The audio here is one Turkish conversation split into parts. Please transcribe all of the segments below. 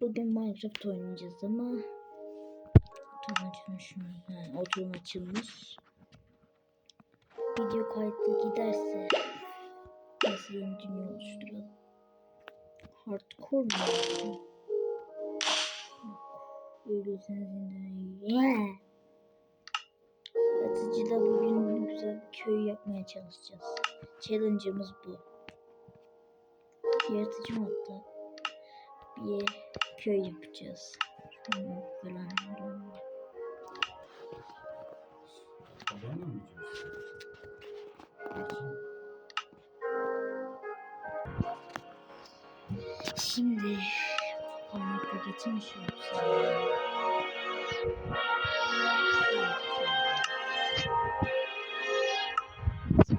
Bugün Minecraft oynayacağız ama oturum açılmış mı? Ha, oturum açılmış. Video kayıtlı giderse nasıl yeni dünya oluşturalım? Hardcore mu? Ölürseniz. Yeah. Yaratıcıda bugün güzel bir köy yapmaya çalışacağız. Challenge'ımız bu. Yaratıcı modda bir köy yapacağız. Falan. Şimdi kaynakla getirmiş.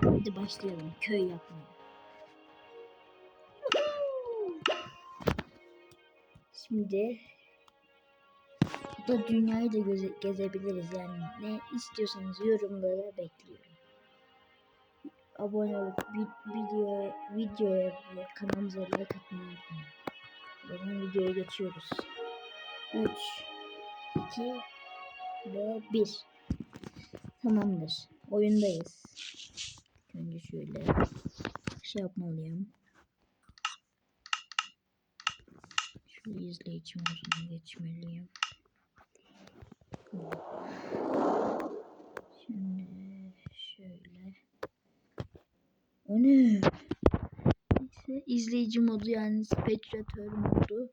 Hadi başlayalım köy yapmaya. Şimdi da dünyayı da göze- gezebiliriz yani ne istiyorsanız yorumlara bekliyorum. Abone olup vi- video videoya ve kanalımıza like atmayı unutmayın. Zaman videoya geçiyoruz. 3 2 ve 1 Tamamdır. Oyundayız. Önce şöyle şey yapmalıyım. Şöyle izleyici moduna geçmeliyim. Şimdi şöyle. O ne? Neyse izleyici modu yani spektatör modu.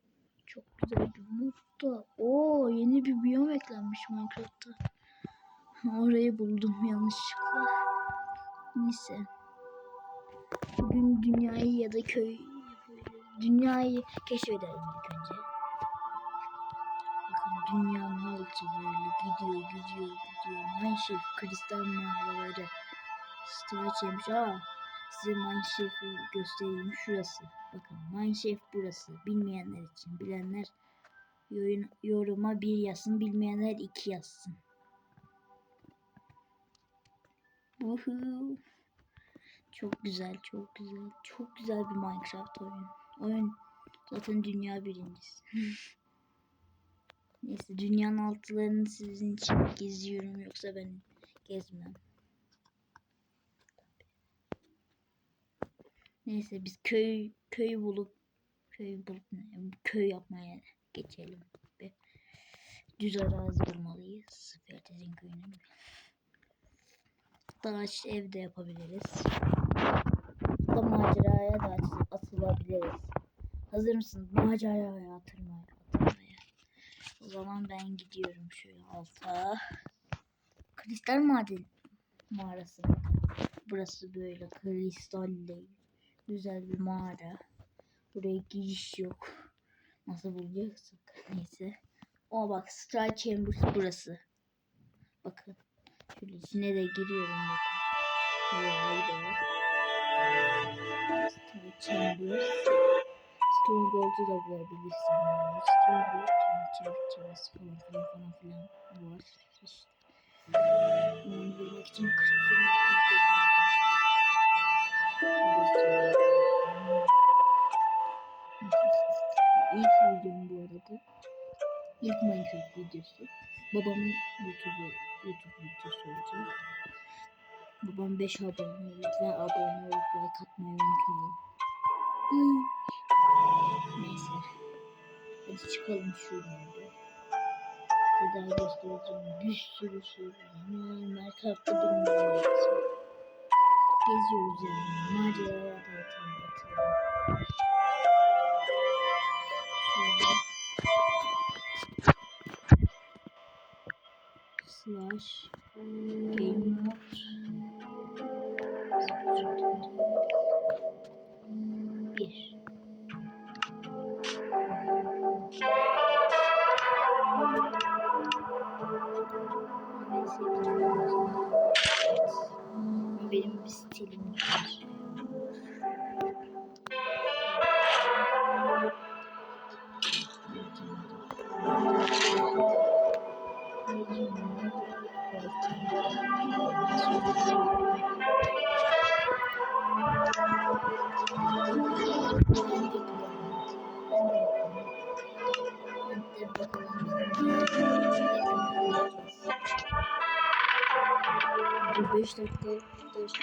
Çok güzel bir mod da. Oo yeni bir biyom eklenmiş Minecraft'ta. Orayı buldum yanlışlıkla. Neyse. Bugün dünyayı ya da köy dünyayı keşfedelim ilk önce. Bakın dünyanın altı böyle gidiyor gidiyor gidiyor. Mineshaft kristal mağaraları. Star çekmiş. Aa size Mineshaft'ı göstereyim. Şurası. Bakın Mineshaft burası. Bilmeyenler için. Bilenler yorum, yoruma bir yazsın. Bilmeyenler iki yazsın. Uhu. Çok güzel, çok güzel. Çok güzel bir Minecraft oyun. Oyun zaten dünya birincisi. Neyse dünyanın altılarını sizin için geziyorum yoksa ben gezmem. Neyse biz köy köy bulup köy bulup köy yapmaya geçelim. Bir düz arazi bulmalıyız. Fertizin köyünü. Dağaç evde yapabiliriz. Da maceraya da atı- atılabiliriz. Hazır mısınız? Maceraya atılmaya, atılmaya. O zaman ben gidiyorum şöyle alta. Kristal maden mağarası. Burası böyle kristalle güzel bir mağara. Buraya giriş yok. Nasıl bulacaksak neyse. O bak Star Chambers burası. Bakın. Şöyle içine de giriyorum bakın. Vay be. Chambers. Stronghold'u da bulabilirsin. Yani. Stronghold, çerçevesi falan filan falan filan var. İşte. Bulmak için 40 film İlk videom bu arada. İlk Minecraft videosu. Babamın YouTube YouTube videosu olacak. Babam 5 abone oldu ve abone olup like atmayı unutmayın. Neyse. Hadi çıkalım şuradan. Size daha göstereceğim. Bir sürü şey var. Ama Minecraft'ta bilmiyorum. Geziyoruz yani. Maceraya da atalım. slash game mode benim stilim var. 15 dakikadır çok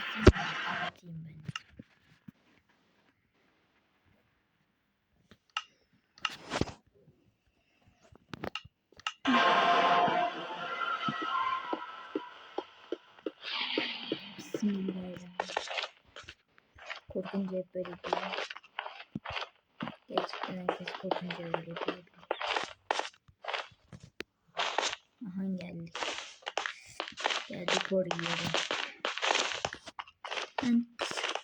da anlatayım ben. Bismillahirrahmanirrahim. Korkunca hep böyle diyor. Gerçekten herkes korkunca öyle diyor. Aha geldik. Geldik oraya. Ben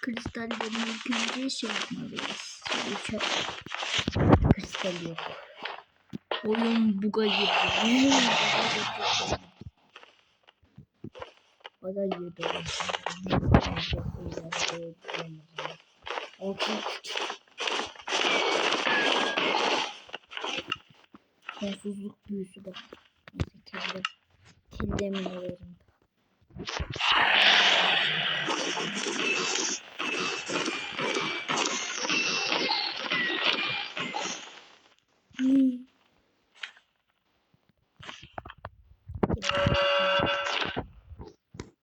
kristallerin ilk önce şey yapmalıyız. Çok kristal yok. Oyun buga girdi. Bana girdi. Altın Sonsuzluk büyüsü bak. Neyse mi alırım?